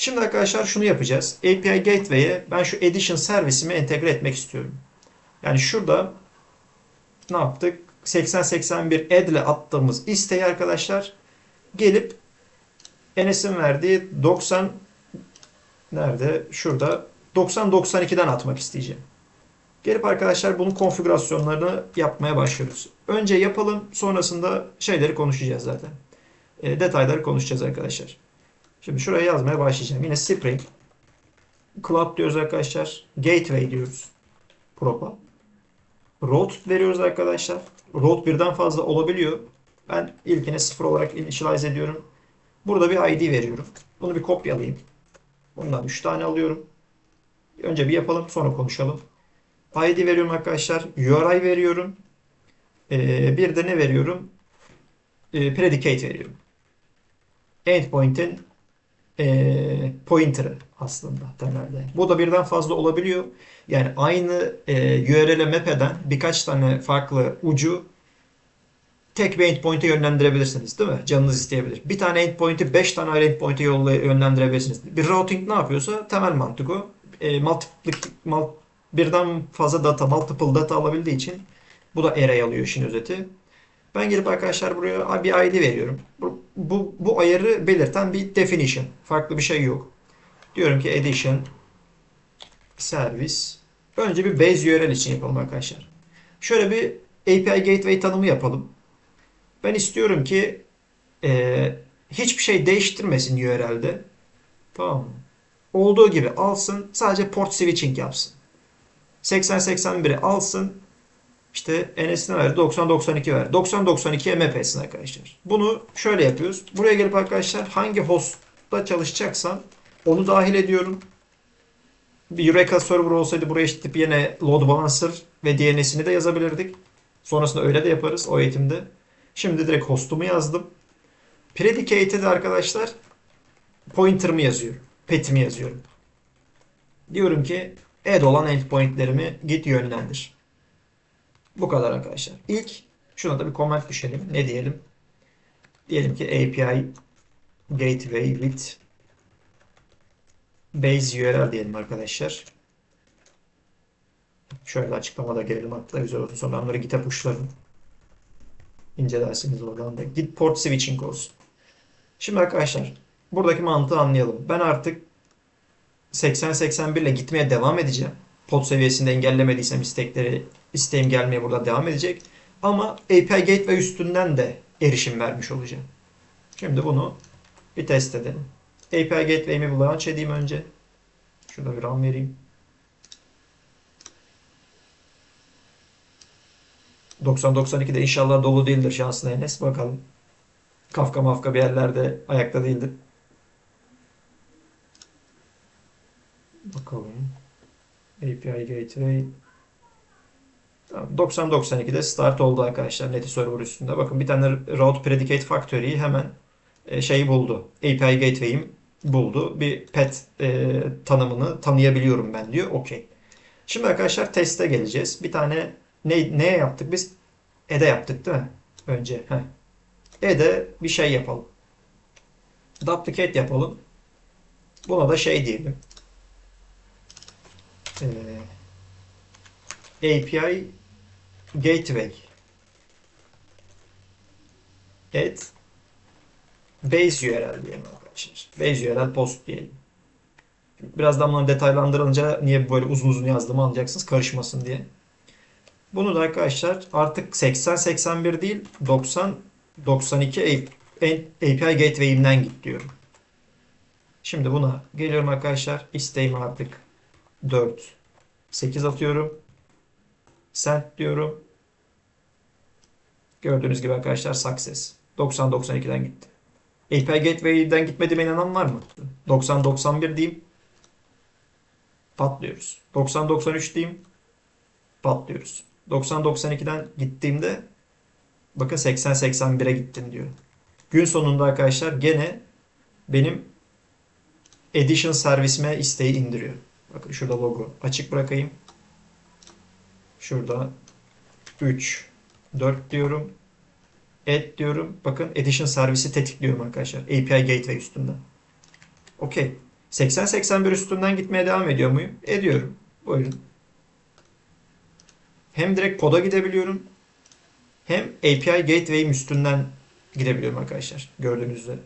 Şimdi arkadaşlar şunu yapacağız. API Gateway'e ben şu Edition servisimi entegre etmek istiyorum. Yani şurada ne yaptık? 8081 add ile attığımız isteği arkadaşlar gelip Enes'in verdiği 90 nerede? Şurada 90-92'den atmak isteyeceğim. Gelip arkadaşlar bunun konfigürasyonlarını yapmaya başlıyoruz. Önce yapalım sonrasında şeyleri konuşacağız zaten. E, detayları konuşacağız arkadaşlar. Şimdi şuraya yazmaya başlayacağım. Yine Spring. Cloud diyoruz arkadaşlar. Gateway diyoruz. Prop'a. Route veriyoruz arkadaşlar. Route birden fazla olabiliyor. Ben ilkine sıfır olarak initialize ediyorum. Burada bir ID veriyorum. Bunu bir kopyalayayım. Bundan 3 tane alıyorum. Önce bir yapalım sonra konuşalım. ID veriyorum arkadaşlar. URI veriyorum. Ee, bir de ne veriyorum? Ee, predicate veriyorum. Endpoint'in e, pointer'ı aslında temelde. Bu da birden fazla olabiliyor. Yani aynı e, URL'e map eden birkaç tane farklı ucu tek bir endpoint'e yönlendirebilirsiniz değil mi? Canınız isteyebilir. Bir tane endpoint'i 5 tane ayrı endpoint'e yönlendirebilirsiniz. Bir routing ne yapıyorsa temel mantık o. E, multiple, mul- birden fazla data, multiple data alabildiği için bu da array alıyor işin özeti. Ben gelip arkadaşlar buraya bir ID veriyorum. Bu, bu, ayarı belirten bir definition. Farklı bir şey yok. Diyorum ki edition service. Önce bir base URL için yapalım arkadaşlar. Şöyle bir API gateway tanımı yapalım. Ben istiyorum ki e, hiçbir şey değiştirmesin URL'de. Tamam mı? Olduğu gibi alsın. Sadece port switching yapsın. 8081'i alsın. İşte NS'ine ver 90-92 ver. 90-92'ye map etsin arkadaşlar. Bunu şöyle yapıyoruz. Buraya gelip arkadaşlar hangi hostta çalışacaksan onu dahil ediyorum. Bir Eureka server olsaydı buraya eşitip yine load balancer ve DNS'ini de yazabilirdik. Sonrasında öyle de yaparız o eğitimde. Şimdi direkt hostumu yazdım. Predicate'e de arkadaşlar pointer'ımı yazıyorum. Pet'imi yazıyorum. Diyorum ki add olan endpointlerimi git yönlendir. Bu kadar arkadaşlar. İlk şuna da bir comment düşelim. Ne diyelim? Diyelim ki API gateway with base URL diyelim arkadaşlar. Şöyle açıklamada gelelim hatta güzel olsun. Sonra onları git'e pushlarım. İncelersiniz oradan da. Git port switching olsun. Şimdi arkadaşlar buradaki mantığı anlayalım. Ben artık 80-81 ile gitmeye devam edeceğim. Pod seviyesinde engellemediysem istekleri isteğim gelmeye burada devam edecek. Ama API Gateway üstünden de erişim vermiş olacağım. Şimdi bunu bir test edelim. API Gateway'imi bir launch edeyim önce. Şurada bir RAM vereyim. 90-92'de inşallah dolu değildir şansına Enes. Bakalım. Kafka mafka bir yerlerde ayakta değildir. Bakalım. API Gateway. Tamam, 90-92'de start oldu arkadaşlar Neti server üstünde. Bakın bir tane route predicate factory'yi hemen şeyi buldu. API Gateway'im buldu. Bir pet e, tanımını tanıyabiliyorum ben diyor. Okey. Şimdi arkadaşlar teste geleceğiz. Bir tane ne, neye yaptık biz? Ede yaptık değil mi? Önce. Heh. Ede bir şey yapalım. Duplicate yapalım. Buna da şey diyelim. Ee, API Gateway add base URL diyelim arkadaşlar. Base URL post diyelim. Birazdan bunları detaylandırınca niye böyle uzun uzun yazdığımı anlayacaksınız karışmasın diye. Bunu da arkadaşlar artık 80-81 değil 90-92 API Gateway'imden git diyorum. Şimdi buna geliyorum arkadaşlar. İsteğimi artık 4 8 atıyorum. Send diyorum. Gördüğünüz gibi arkadaşlar success. 90-92'den gitti. API Gateway'den gitmediğime inanan var mı? 90-91 diyeyim. Patlıyoruz. 90-93 diyeyim. Patlıyoruz. 90-92'den gittiğimde bakın 80-81'e gittim diyor. Gün sonunda arkadaşlar gene benim Edition servisime isteği indiriyor. Bakın şurada logo. Açık bırakayım. Şurada 3 4 diyorum. Add diyorum. Bakın Edition servisi tetikliyorum arkadaşlar. API Gateway üstünden. Okey. 80-81 üstünden gitmeye devam ediyor muyum? Ediyorum. Buyurun. Hem direkt poda gidebiliyorum. Hem API Gateway'im üstünden gidebiliyorum arkadaşlar. Gördüğünüz üzere.